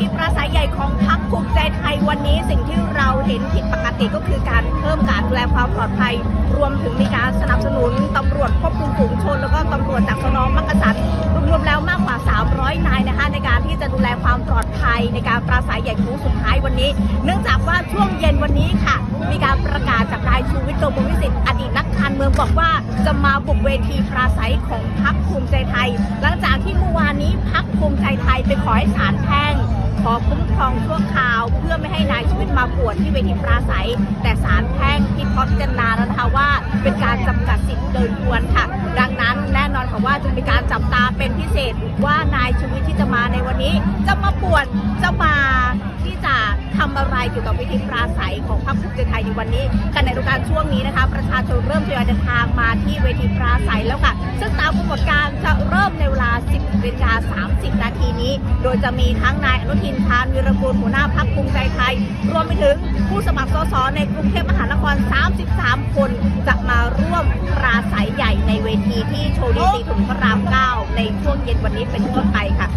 ทีปราศัยใหญ่ของพรรคภูมิใจไทยวันนี้ สิ่งที่เราเห็นผิดปกติก็คือการเพิ่มการดูแลความปลอดภัย รวมถึงมีการสนับสนุนตำรวจควบคุมฝูงชน แล้วก็ตำรวจจากสนมักกะสันรวมๆแล้วมากกว่า 300 นายนะคะ ในการที่จะดูแลความปลอดภัย ในการปราศัยใหญ่โค้งสุดท้ายวันนี้ เนื่องจากว่าช่วงเย็นวันนี้ค่ะ มีการประกาศจากนายชูวิทย์โกมลวิสิทธิ์อดีตนักการเมืองบอกว่าจะมาบุกเวทีปราศัยของพรรคภูมิใจไทย หลังจากที่เมื่อวานนี้พรรคภูมิใจไทยไปขอให้ศาลแพ่ง ครองชั่วคราว เพื่อไม่ให้นายชีวิตมาปวดที่เวทีปราศัย แต่ศาลแพ่งพิพากษาแล้วนะคะว่า เป็นการจำกัดสิทธิ์เกินควรค่ะ ดังนั้นแน่นอนค่ะว่าจะมีการจับตาเป็นพิเศษว่านายชีวิตที่จะมาในวันนี้ จะมาปวดจะมาที่จะทำอะไรเกี่ยวกับเวิธีปราศัยของพรรคภูมิใจไทยในวันนี้กันในฤดูกาลช่วงนี้นะคะ ประชาชนเริ่มทยอยเดินทางมาที่เวทีปราศัยแล้วค่ะซึ่งตามกำหนดการจะเริ่มในเวลา 10นาฬิกา30 นาทีนี้ โดยจะมีทั้งนายอนุทินชาญวีรกูลหัวหน้าพรรคภูมิใจไทย รวมไปถึงผู้สมัครสสในกรุงเทพมหานคร 33 คนจะมาร่วมปราศัยใหญ่ในเวทีที่โชว์ดีสีถุนพระราม 9 ในช่วงเย็นวันนี้เป็นต้นไปค่ะ